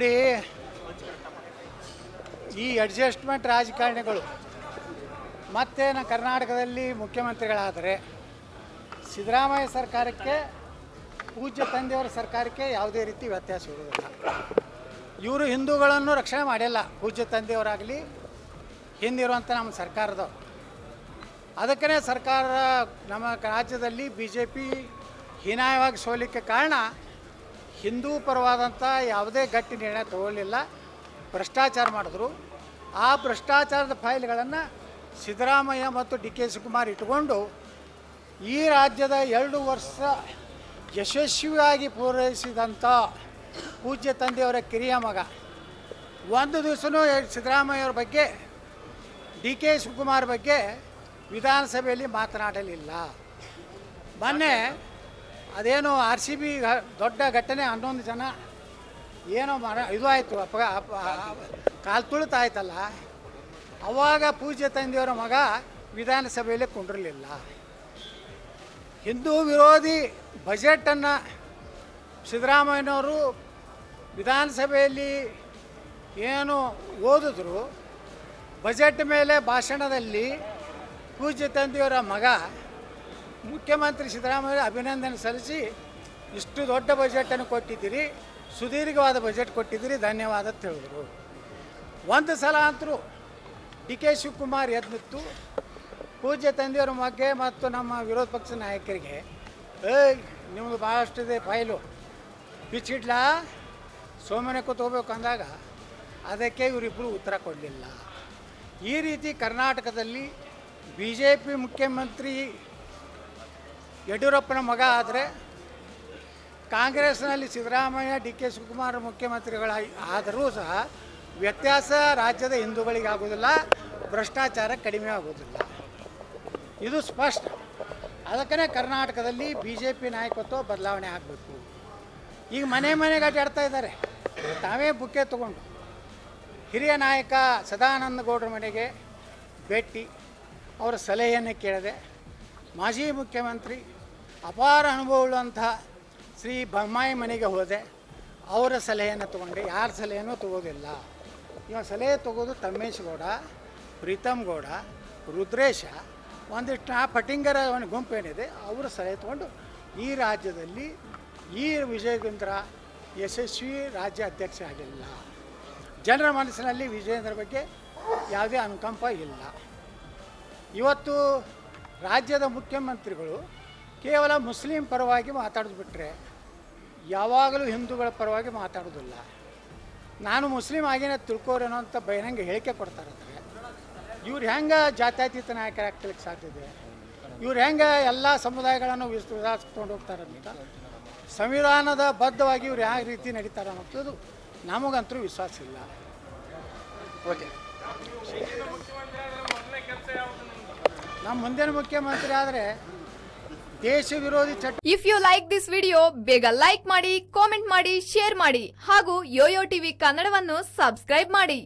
ನೋಡಿ. ಈ ಅಡ್ಜಸ್ಟ್ಮೆಂಟ್ ರಾಜಕಾರಣಿಗಳು ಮತ್ತೇನು ಕರ್ನಾಟಕದಲ್ಲಿ ಮುಖ್ಯಮಂತ್ರಿಗಳಾದರೆ, ಸಿದ್ದರಾಮಯ್ಯ ಸರ್ಕಾರಕ್ಕೆ, ಪೂಜ್ಯ ತಂದೆಯವರ ಸರ್ಕಾರಕ್ಕೆ ಯಾವುದೇ ರೀತಿ ವ್ಯತ್ಯಾಸ ಇರುವುದಿಲ್ಲ. ಇವರು ಹಿಂದೂಗಳನ್ನು ರಕ್ಷಣೆ ಮಾಡಿಲ್ಲ, ಪೂಜ್ಯ ತಂದೆಯವರಾಗಲಿ ಹಿಂದಿರುವಂಥ ನಮ್ಮ ಸರ್ಕಾರದ ಅದಕ್ಕೇ ಸರ್ಕಾರ ನಮ್ಮ ರಾಜ್ಯದಲ್ಲಿ ಬಿ ಜೆ ಪಿ ಹೀನಾಯವಾಗಿ ಸೋಲಿಕ್ಕೆ ಕಾರಣ ಹಿಂದೂ ಪರವಾದಂಥ ಯಾವುದೇ ಗಟ್ಟಿ ನಿರ್ಣಯ ತಗೊಳ್ಳಿಲ್ಲ. ಭ್ರಷ್ಟಾಚಾರ ಮಾಡಿದ್ರು. ಆ ಭ್ರಷ್ಟಾಚಾರದ ಫೈಲ್ಗಳನ್ನು ಸಿದ್ದರಾಮಯ್ಯ ಮತ್ತು ಡಿ ಕೆ ಶಿವಕುಮಾರ್ ಇಟ್ಟುಕೊಂಡು ಈ ರಾಜ್ಯದ ಎರಡು ವರ್ಷ ಯಶಸ್ವಿಯಾಗಿ ಪೂರೈಸಿದಂಥ ಪೂಜ್ಯ ತಂದೆಯವರ ಕಿರಿಯ ಮಗ. ಒಂದು ದಿವಸನೂ ಸಿದ್ದರಾಮಯ್ಯವ್ರ ಬಗ್ಗೆ, ಡಿ ಕೆ ಶಿವಕುಮಾರ್ ಬಗ್ಗೆ ವಿಧಾನಸಭೆಯಲ್ಲಿ ಮಾತನಾಡಲಿಲ್ಲ. ಮೊನ್ನೆ ಅದೇನೋ ಆರ್ ಸಿ ಬಿ ದೊಡ್ಡ ಘಟನೆ ಹನ್ನೊಂದು ಜನ ಏನೋ ಮರ ಇದು ಆಯಿತು ಅಪ ಕಾಲು ತುಳಿತಾಯ್ತಲ್ಲ. ಅವಾಗ ಪೂಜ್ಯ ತಂದೆಯವರ ಮಗ ವಿಧಾನಸಭೆಯಲ್ಲಿ ಕುಂಡಿರಲಿಲ್ಲ. ಹಿಂದೂ ವಿರೋಧಿ ಬಜೆಟನ್ನು ಸಿದ್ದರಾಮಯ್ಯನವರು ವಿಧಾನಸಭೆಯಲ್ಲಿ ಏನು ಓದಿದ್ರು, ಬಜೆಟ್ ಮೇಲೆ ಭಾಷಣದಲ್ಲಿ ಪೂಜ್ಯ ತಂದೆಯವರ ಮಗ ಮುಖ್ಯಮಂತ್ರಿ ಸಿದ್ದರಾಮಯ್ಯ ಅಭಿನಂದನೆ ಸಲ್ಲಿಸಿ ಇಷ್ಟು ದೊಡ್ಡ ಬಜೆಟನ್ನು ಕೊಟ್ಟಿದ್ದೀರಿ, ಸುದೀರ್ಘವಾದ ಬಜೆಟ್ ಕೊಟ್ಟಿದ್ದೀರಿ, ಧನ್ಯವಾದ ಅಂತ ಹೇಳಿದ್ರು. ಒಂದು ಸಲ ಅಂತರೂ ಡಿ ಕೆ ಶಿವಕುಮಾರ್ ಎದ್ದು ನಿಂತು ಪೂಜ್ಯ ತಂದೆಯವರ ಮಗ್ಗೆ ಮತ್ತು ನಮ್ಮ ವಿರೋಧ ಪಕ್ಷ ನಾಯಕರಿಗೆ, ಏಯ್ ಭಾಳಷ್ಟು ಇದೆ ಫೈಲು. ಬಿಚ್ಚಿಡ್ಲ? ಸೋಮನೆ ಕೂತ್ಕೋಬೇಕು ಅಂದಾಗ ಅದಕ್ಕೆ ಇವರಿಬ್ಬರು ಉತ್ತರ ಕೊಡಲಿಲ್ಲ. ಈ ರೀತಿ ಕರ್ನಾಟಕದಲ್ಲಿ ಬಿ ಜೆ ಪಿ ಮುಖ್ಯಮಂತ್ರಿ ಯಡಿಯೂರಪ್ಪನ ಮಗ ಆದರೆ ಕಾಂಗ್ರೆಸ್ನಲ್ಲಿ ಸಿದ್ದರಾಮಯ್ಯ ಡಿ ಕೆ ಶಿವಕುಮಾರ್ ಮುಖ್ಯಮಂತ್ರಿಗಳ ಆದರೂ ಸಹ ವ್ಯತ್ಯಾಸ ರಾಜ್ಯದ ಹಿಂದೂಗಳಿಗೆ ಆಗೋದಿಲ್ಲ ಭ್ರಷ್ಟಾಚಾರ ಕಡಿಮೆ ಆಗೋದಿಲ್ಲ ಇದು ಸ್ಪಷ್ಟ. ಅದಕ್ಕೇ ಕರ್ನಾಟಕದಲ್ಲಿ ಬಿ ಜೆ ಪಿ ನಾಯಕತ್ವ ಬದಲಾವಣೆ ಆಗಬೇಕು. ಈಗ ಮನೆ ಮನೆಗೆ ಅಡ್ಡಾಡ್ತಾ ಇದ್ದಾರೆ. ತಾವೇ ಬುಕ್ಕೆ ತಗೊಂಡು. ಹಿರಿಯ ನಾಯಕ ಸದಾನಂದ ಗೌಡ್ರ ಮನೆಗೆ ಭೇಟಿ. ಅವರ ಸಲಹೆಯನ್ನು ಕೇಳಿದೆ ಮಾಜಿ ಮುಖ್ಯಮಂತ್ರಿ ಅಪಾರ ಅನುಭವವುಳ್ಳಂಥ ಶ್ರೀ ಬೊಮ್ಮಾಯಿ ಮನೆಗೆ ಹೋದೆ. ಅವರ ಸಲಹೆಯನ್ನು ತೊಗೊಂಡೆ. ಯಾರ ಸಲಹೆನೂ ತಗೋದಿಲ್ಲ. ಇವ ಸಲಹೆ ತಗೋದು ತಮ್ಮೇಶ್ ಗೌಡ ಪ್ರೀತಮ್ ಗೌಡ ರುದ್ರೇಶ. ಒಂದಿಷ್ಟು ಆ ಪಟಿಂಗರ ಒಂದು ಗುಂಪು ಏನಿದೆ, ಅವರ ಸಲಹೆ ತೊಗೊಂಡು ಈ ರಾಜ್ಯದಲ್ಲಿ ಈ ವಿಜಯೇಂದ್ರ ಯಶಸ್ವಿ ರಾಜ್ಯ ಅಧ್ಯಕ್ಷ ಆಗಿಲ್ಲ. ಜನರ ಮನಸ್ಸಿನಲ್ಲಿ ವಿಜಯೇಂದ್ರ ಬಗ್ಗೆ ಯಾವುದೇ ಅನುಕಂಪ ಇಲ್ಲ. ಇವತ್ತು ರಾಜ್ಯದ ಮುಖ್ಯಮಂತ್ರಿಗಳು ಕೇವಲ ಮುಸ್ಲಿಂ ಪರವಾಗಿ ಮಾತಾಡೋದು ಬಿಟ್ಟರೆ ಯಾವಾಗಲೂ ಹಿಂದೂಗಳ ಪರವಾಗಿ ಮಾತಾಡೋದಿಲ್ಲ. ನಾನು ಮುಸ್ಲಿಂ ಆಗಿನ ತಿಳ್ಕೋರೇನೋ ಅಂತ ಬಹಿರಂಗ ಹೇಳಿಕೆ ಕೊಡ್ತಾರೆ ಇವ್ರು ಹೆಂಗೆ ಜಾತ್ಯತೀತ ನಾಯಕರಾಗ್ಲಿಕ್ಕೆ ಸಾಧ್ಯತೆ ಇವ್ರು ಹೆಂಗೆ ಎಲ್ಲ ಸಮುದಾಯಗಳನ್ನು ವಿಧಾಸ್ಕೊಂಡು ಹೋಗ್ತಾರೆ ಅಂತ? ಸಂವಿಧಾನದ ಬದ್ಧವಾಗಿ ಇವ್ರು ಯಾವ ರೀತಿ ನಡೀತಾರೆ ಅನ್ನೋದು ನಮಗಂತೂ ವಿಶ್ವಾಸ ಇಲ್ಲ. ಓಕೆ. ನಮ್ಮ ಮುಂದಿನ ಮುಖ್ಯಮಂತ್ರಿ ಆದರೆ ದೇಶ ವಿರೋಧಿ ಚಟ if you like this video ಬೇಗ ಲೈಕ್ ಮಾಡಿ ಕಾಮೆಂಟ್ ಮಾಡಿ ಶೇರ್ ಮಾಡಿ ಹಾಗೂ ಯೋಯೋ ಟಿವಿ ಕನ್ನಡವನ್ನು ಸಬ್ಸ್ಕ್ರೈಬ್ ಮಾಡಿ.